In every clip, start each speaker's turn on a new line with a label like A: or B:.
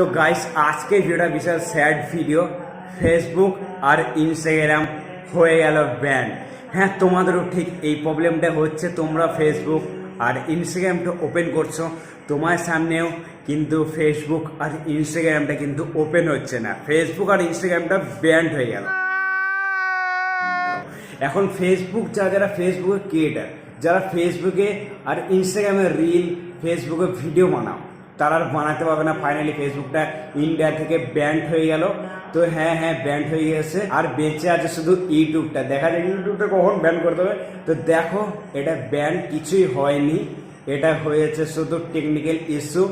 A: তো গাইস আজকে ভিডিওটা বিশাল স্যাড ভিডিও ফেসবুক আর ইনস্টাগ্রাম হয়ে গেল ব্যান হ্যাঁ তোমাদেরও ঠিক এই প্রবলেমটা হচ্ছে, তোমরা ফেসবুক আর ইনস্টাগ্রামটা ওপেন করছ। তোমার সামনেও কিন্তু ফেসবুক আর ইনস্টাগ্রামটা কিন্তু ওপেন হচ্ছে না। ফেসবুক আর ইনস্টাগ্রামটা ব্যান্ড হয়ে গেল। এখন ফেসবুক যারা যারা ফেসবুকে ক্রিয়েটার যারা ফেসবুকে আর ইনস্টাগ্রামে রিল ফেসবুকে ভিডিও বানাও। তারা আর বানাতে পারবে না। ফাইনালি ফেসবুকটা ইন্ডিয়া থেকে ব্যান্ড হয়ে গেল। তো হ্যাঁ হ্যাঁ ব্যান্ড হয়ে গেছে। আর বেঁচে আছে শুধু ইউটিউবটা দেখা যায় ইউটিউবটা কখন ব্যান করতে হবে তো দেখো, এটা ব্যান কিছুই হয়নি। এটা হয়েছে শুধু টেকনিক্যাল ইস্যু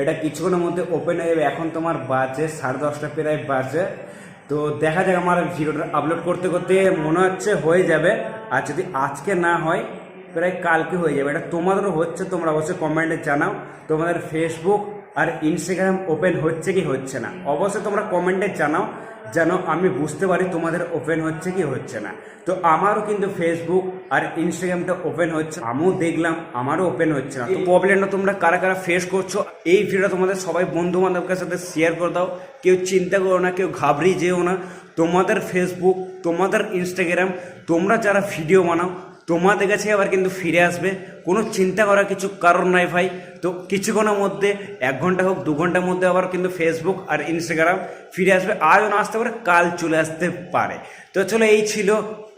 A: এটা কিছুক্ষণের মধ্যে ওপেন হয়ে যাবে। এখন তোমার বাজে সাড়ে দশটা প্রায় বাজে। তো দেখা যাক আমার ভিডিওটা আপলোড করতে করতে মনে হচ্ছে হয়ে যাবে। আর যদি আজকে না হয় প্রায় কালকে হয়ে যাবে। এটা তোমাদেরও হচ্ছে, তোমরা অবশ্যই কমেন্টে জানাও। তোমাদের ফেসবুক আর ইনস্টাগ্রাম ওপেন হচ্ছে কি হচ্ছে না? অবশ্যই তোমরা কমেন্টে জানাও, যেন আমি বুঝতে পারি তোমাদের ওপেন হচ্ছে কি হচ্ছে না। তো আমারও কিন্তু ফেসবুক আর ইনস্টাগ্রামটা ওপেন হচ্ছে। আমিও দেখলাম, আমারও ওপেন হচ্ছে না। তো প্রবলেমটা তোমরা কারা কারা ফেস করছ, এই ভিডিওটা তোমাদের সবাই বন্ধু বান্ধবের সাথে শেয়ার করে দাও। কেউ চিন্তা করো না, কেউ ঘাবড়িয়ে যেও না। তোমাদের ফেসবুক তোমাদের ইনস্টাগ্রাম তোমরা যারা ভিডিও বানাও তোমাদের কাছে আবার কিন্তু ফিরে আসবে। কোনো চিন্তা করার কিছু কারণ নাই ভাই। তো কিছুক্ষণের মধ্যে, এক ঘণ্টা হোক, দু ঘণ্টার মধ্যে আবার কিন্তু ফেসবুক আর ইনস্টাগ্রাম ফিরে আসবে। আজও না আসতে পারে, কাল চলে আসতে পারে। তো চলো, এই ছিল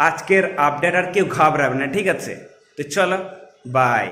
A: আজকের আপডেট আর কেউ ঘাবড়াবে না, ঠিক আছে? তো চলো বাই